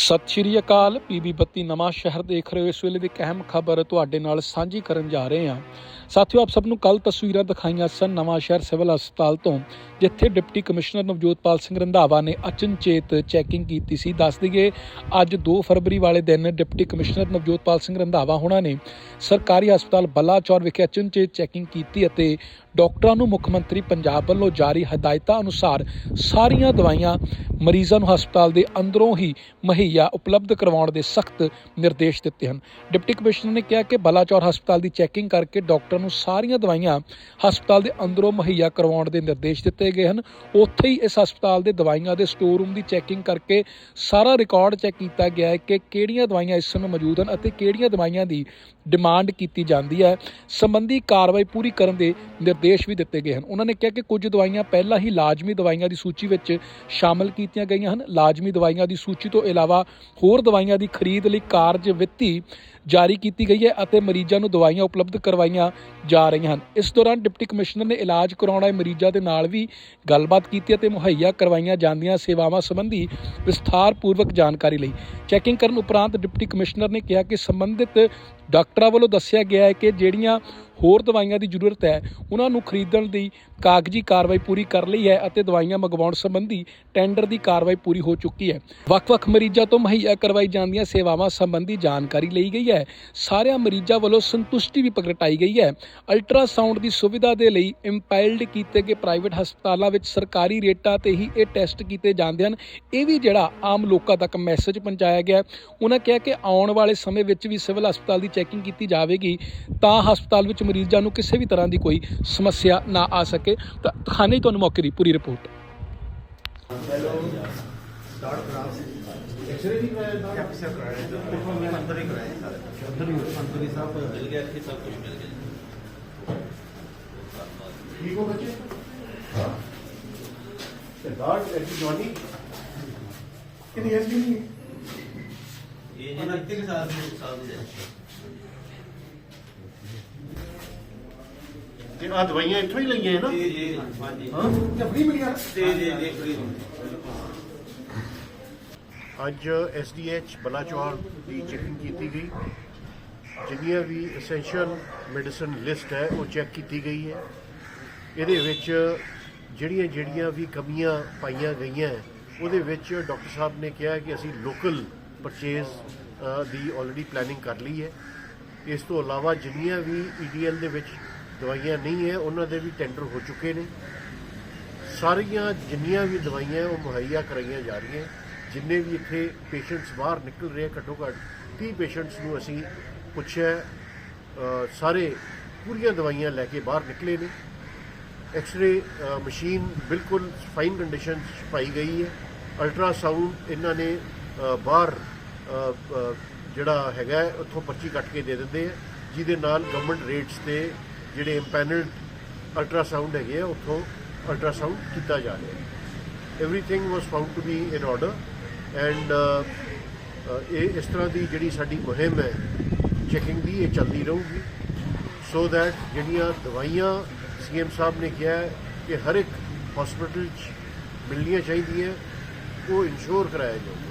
ਸਤਿ ਸ਼੍ਰੀ ਅਕਾਲ। ਪੀਬੀ ਬੱਤੀ ਨਵਾਂ ਸ਼ਹਿਰ ਦੇਖ ਰਹੇ ਹੋ। ਇਸ ਵੇਲੇ ਦੀ ਇੱਕ ਅਹਿਮ ਖਬਰ ਤੁਹਾਡੇ ਨਾਲ ਸਾਂਝੀ ਕਰਨ ਜਾ ਰਹੇ ਹਾਂ। ਸਾਥੀਓ, ਆਪ ਸਭ ਨੂੰ ਕੱਲ ਤਸਵੀਰਾਂ ਦਿਖਾਈਆਂ ਸਨ ਨਵਾਂ ਸ਼ਹਿਰ ਸਿਵਲ ਹਸਪਤਾਲ ਤੋਂ, ਜਿੱਥੇ ਡਿਪਟੀ ਕਮਿਸ਼ਨਰ ਨਵਜੋਤਪਾਲ ਸਿੰਘ ਰੰਧਾਵਾ ਨੇ ਅਚਨਚੇਤ ਚੈਕਿੰਗ ਕੀਤੀ ਸੀ। ਦੱਸ ਦਈਏ, ਅੱਜ 2 ਫਰਵਰੀ ਵਾਲੇ ਦਿਨ ਡਿਪਟੀ ਕਮਿਸ਼ਨਰ ਨਵਜੋਤਪਾਲ ਸਿੰਘ ਰੰਧਾਵਾ ਹੋਣਾ ਨੇ ਸਰਕਾਰੀ ਹਸਪਤਾਲ ਬਲਾਚੌਰ ਵਿਖੇ ਅਚਨਚੇਤ ਚੈਕਿੰਗ ਕੀਤੀ ਅਤੇ ਡਾਕਟਰਾਂ ਨੂੰ ਮੁੱਖ ਮੰਤਰੀ ਪੰਜਾਬ ਵੱਲੋਂ ਜਾਰੀ ਹਦਾਇਤਾਂ ਅਨੁਸਾਰ ਸਾਰੀਆਂ ਦਵਾਈਆਂ ਮਰੀਜ਼ਾਂ ਨੂੰ ਹਸਪਤਾਲ ਦੇ ਅੰਦਰੋਂ ਹੀ ਮੁਹੱਈਆ ਉਪਲਬਧ ਕਰਵਾਉਣ ਦੇ ਸਖਤ ਨਿਰਦੇਸ਼ ਦਿੱਤੇ ਹਨ। ਡਿਪਟੀ ਕਮਿਸ਼ਨਰ ਨੇ ਕਿਹਾ ਕਿ ਬਲਾਚੌਰ ਹਸਪਤਾਲ ਦੀ ਚੈਕਿੰਗ ਕਰਕੇ ਡਾਕਟਰ ਨੂੰ ਸਾਰੀਆਂ ਦਵਾਈਆਂ ਹਸਪਤਾਲ ਦੇ ਅੰਦਰੋਂ ਮੁਹੱਈਆ ਕਰਵਾਉਣ ਦੇ ਨਿਰਦੇਸ਼ ਦਿੱਤੇ ਗਏ ਹਨ। ਉੱਥੇ ਹੀ ਇਸ ਹਸਪਤਾਲ ਦੇ ਦਵਾਈਆਂ ਦੇ ਸਟੋਰ ਰੂਮ ਦੀ ਚੈਕਿੰਗ ਕਰਕੇ ਸਾਰਾ ਰਿਕਾਰਡ ਚੈੱਕ ਕੀਤਾ ਗਿਆ ਹੈ ਕਿ ਕਿਹੜੀਆਂ ਦਵਾਈਆਂ ਇਸ ਸਮੇਂ ਮੌਜੂਦ ਹਨ ਅਤੇ ਕਿਹੜੀਆਂ ਦਵਾਈਆਂ ਦੀ ਡਿਮਾਂਡ ਕੀਤੀ ਜਾਂਦੀ ਹੈ। ਸੰਬੰਧੀ ਕਾਰਵਾਈ ਪੂਰੀ ਕਰਨ ਦੇ ਨਿਰਦੇਸ਼ ਵੀ ਦਿੱਤੇ ਗਏ ਹਨ। ਉਹਨਾਂ ਨੇ ਕਿਹਾ ਕਿ ਕੁਝ ਦਵਾਈਆਂ ਪਹਿਲਾਂ ਹੀ ਲਾਜ਼ਮੀ ਦਵਾਈਆਂ ਦੀ ਸੂਚੀ ਵਿੱਚ ਸ਼ਾਮਲ ਕੀਤੀਆਂ ਗਈਆਂ ਹਨ। ਲਾਜ਼ਮੀ ਦਵਾਈਆਂ ਦੀ ਸੂਚੀ ਤੋਂ ਇਲਾਵਾ ਹੋਰ ਦਵਾਈਆਂ ਦੀ ਖਰੀਦ ਲਈ ਕਾਰਜ ਵਿੱਤੀ ਜਾਰੀ ਕੀਤੀ ਗਈ ਹੈ ਅਤੇ ਮਰੀਜ਼ਾਂ ਨੂੰ ਦਵਾਈਆਂ ਉਪਲਬਧ ਕਰਵਾਈਆਂ ਜਾ ਰਹੀਆਂ ਹਨ। ਇਸ ਦੌਰਾਨ ਡਿਪਟੀ ਕਮਿਸ਼ਨਰ ਨੇ ਇਲਾਜ ਕਰਾਉਣ ਆਏ ਮਰੀਜ਼ਾਂ ਦੇ ਨਾਲ ਵੀ ਗੱਲਬਾਤ ਕੀਤੀ ਅਤੇ ਮੁਹੱਈਆ ਕਰਵਾਈਆਂ ਜਾਂਦੀਆਂ ਸੇਵਾਵਾਂ ਸੰਬੰਧੀ ਵਿਸਥਾਰਪੂਰਵਕ ਜਾਣਕਾਰੀ ਲਈ। ਚੈਕਿੰਗ ਕਰਨ ਉਪਰੰਤ ਡਿਪਟੀ ਕਮਿਸ਼ਨਰ ਨੇ ਕਿਹਾ ਕਿ ਸੰਬੰਧਿਤ ਡਾਕਟਰ ਵੱਲੋਂ ਦੱਸਿਆ ਗਿਆ ਹੈ ਕਿ ਜਿਹੜੀਆਂ ਹੋਰ ਦਵਾਈਆਂ ਦੀ ਜ਼ਰੂਰਤ ਹੈ, ਉਹਨਾਂ ਨੂੰ ਖਰੀਦਣ ਦੀ ਕਾਗਜ਼ੀ ਕਾਰਵਾਈ ਪੂਰੀ ਕਰ ਲਈ ਹੈ ਅਤੇ ਦਵਾਈਆਂ ਮੰਗਵਾਉਣ ਸੰਬੰਧੀ ਟੈਂਡਰ ਦੀ ਕਾਰਵਾਈ ਪੂਰੀ ਹੋ ਚੁੱਕੀ ਹੈ। ਵੱਖ-ਵੱਖ ਮਰੀਜ਼ਾਂ ਤੋਂ ਮੁਹੱਈਆ ਕਰਵਾਈ ਜਾਂਦੀਆਂ ਸੇਵਾਵਾਂ ਸੰਬੰਧੀ ਜਾਣਕਾਰੀ ਲਈ ਗਈ ਹੈ। ਸਾਰਿਆਂ ਮਰੀਜ਼ਾਂ ਵੱਲੋਂ ਸੰਤੁਸ਼ਟੀ ਵੀ ਪ੍ਰਗਟਾਈ ਗਈ ਹੈ। ਅਲਟਰਾਸਾਊਂਡ ਦੀ ਸੁਵਿਧਾ ਦੇ ਲਈ ਇੰਪਾਇਲਡ ਕੀਤੇ ਗਏ ਪ੍ਰਾਈਵੇਟ ਹਸਪਤਾਲਾਂ ਵਿੱਚ ਸਰਕਾਰੀ ਰੇਟਾਂ ਤੇ ਹੀ ਇਹ ਟੈਸਟ ਕੀਤੇ ਜਾਂਦੇ ਹਨ। ਇਹ ਵੀ ਜਿਹੜਾ ਆਮ ਲੋਕਾਂ ਤੱਕ ਮੈਸੇਜ ਪਹੁੰਚਾਇਆ ਗਿਆ ਉਹਨਾਂ ਕਿਹਾ ਕਿ ਆਉਣ ਵਾਲੇ ਸਮੇਂ ਵਿੱਚ ਵੀ ਸਿਵਲ ਹਸਪਤਾਲ ਦੀ ਚੈਕਿੰਗ ਚੈਕਿੰਗ ਕੀਤੀ ਜਾਵੇਗੀ ਤਾਂ ਹਸਪਤਾਲ ਵਿੱਚ ਮਰੀਜ਼ਾਂ ਨੂੰ ਕਿਸੇ ਵੀ ਤਰ੍ਹਾਂ ਦੀ ਕੋਈ ਸਮੱਸਿਆ ਨਾ ਆ ਸਕੇ। ਤਾਂ ਖਾਨੇ ਤੁਹਾਨੂੰ ਮੌਕੇ ਦੀ ਪੂਰੀ ਰਿਪੋਰਟ। ਹੈਲੋ ਸਟਾਰਟ ਕਰਾਉਂ ਨਹੀਂ ਤੇ ਆ ਦਵਾਈਆਂ ਇੱਥੋਂ ਹੀ ਲਈਆਂ ਹੈ ਨਾ? ਜੀ ਜੀ ਹਾਂਜੀ। ਹਾਂ? ਤੇ ਮਿਲਿਆ ਜੀ ਜੀ ਜੀ ਅੱਜ ਐਸਡੀਐਚ ਬਲਾਚੌਰ ਦੀ ਚੈਕਿੰਗ ਕੀਤੀ ਗਈ। ਜਿੰਨੀਆਂ ਵੀ ਐਸੈਂਸ਼ੀਅਲ ਮੈਡੀਸਨ ਲਿਸਟ ਹੈ ਉਹ ਚੈੱਕ ਕੀਤੀ ਗਈ ਹੈ। ਇਹਦੇ ਵਿੱਚ ਜਿਹੜੀਆਂ ਜਿਹੜੀਆਂ ਵੀ ਕਮੀਆਂ ਪਾਈਆਂ ਗਈਆਂ ਉਹਦੇ ਵਿੱਚ ਡਾਕਟਰ ਸਾਹਿਬ ਨੇ ਕਿਹਾ ਕਿ ਅਸੀਂ ਲੋਕਲ ਪਰਚੇਜ਼ ਦੀ ਆਲਰੇਡੀ ਪਲੈਨਿੰਗ ਕਰ ਲਈ ਹੈ ਇਸ ਤੋਂ ਇਲਾਵਾ ਜਿੰਨੀਆਂ ਵੀ ਈਡੀਐਲ ਦੇ ਵਿੱਚ ਦਵਾਈਆਂ ਨਹੀਂ ਹੈ ਉਹਨਾਂ ਦੇ ਵੀ ਟੈਂਡਰ ਹੋ ਚੁੱਕੇ ਨੇ ਸਾਰੀਆਂ ਜਿੰਨੀਆਂ ਵੀ ਦਵਾਈਆਂ ਉਹ ਮੁਹੱਈਆ ਕਰਾਈਆਂ ਜਾ ਰਹੀਆਂ ਜਿੰਨੇ ਵੀ ਇੱਥੇ ਪੇਸ਼ੈਂਟਸ ਬਾਹਰ ਨਿਕਲ ਰਹੇ ਘੱਟੋ ਘੱਟ 30 ਪੇਸ਼ੈਂਟਸ ਨੂੰ ਅਸੀਂ ਪੁੱਛਿਆ ਸਾਰੇ ਪੂਰੀਆਂ ਦਵਾਈਆਂ ਲੈ ਕੇ ਬਾਹਰ ਨਿਕਲੇ ਨੇ। ਐਕਸ-ਰੇ ਮਸ਼ੀਨ ਬਿਲਕੁਲ ਫਾਈਨ ਕੰਡੀਸ਼ਨ 'ਚ ਪਾਈ ਗਈ ਹੈ। ਅਲਟਰਾਸਾਊਂਡ ਇਹਨਾਂ ਨੇ ਬਾਹਰ ਜਿਹੜਾ ਹੈਗਾ ਉੱਥੋਂ ਪਰਚੀ ਕੱਟ ਕੇ ਦੇ ਦਿੰਦੇ ਆ। ਜਿਹਦੇ ਨਾਲ ਗਵਰਨਮੈਂਟ ਰੇਟਸ ਤੇ ਜਿਹੜੇ ਇੰਪੈਨਲਡ ਅਲਟਰਾਸਾਊਂਡ ਹੈਗੇ ਆ, ਉੱਥੋਂ ਅਲਟਰਾਸਾਊਂਡ ਕੀਤਾ ਜਾ ਰਿਹਾ everything was found to be in order and ਇਹ ਇਸ ਤਰ੍ਹਾਂ ਦੀ ਜਿਹੜੀ ਸਾਡੀ ਮੁਹਿੰਮ ਹੈ ਚੈਕਿੰਗ ਦੀ, ਇਹ ਚੱਲਦੀ ਰਹੂਗੀ। ਸੋ ਦੈਟ ਜਿਹੜੀਆਂ ਦਵਾਈਆਂ ਸੀਐਮ ਸਾਹਿਬ ਨੇ ਕਿਹਾ ਕਿ ਹਰ ਇੱਕ ਹਸਪੀਟਲ 'ਚ ਮਿਲਣੀਆਂ ਚਾਹੀਦੀਆਂ, ਉਹ ਇਨਸ਼ੋਰ ਕਰਾਇਆ ਜਾਊਗਾ।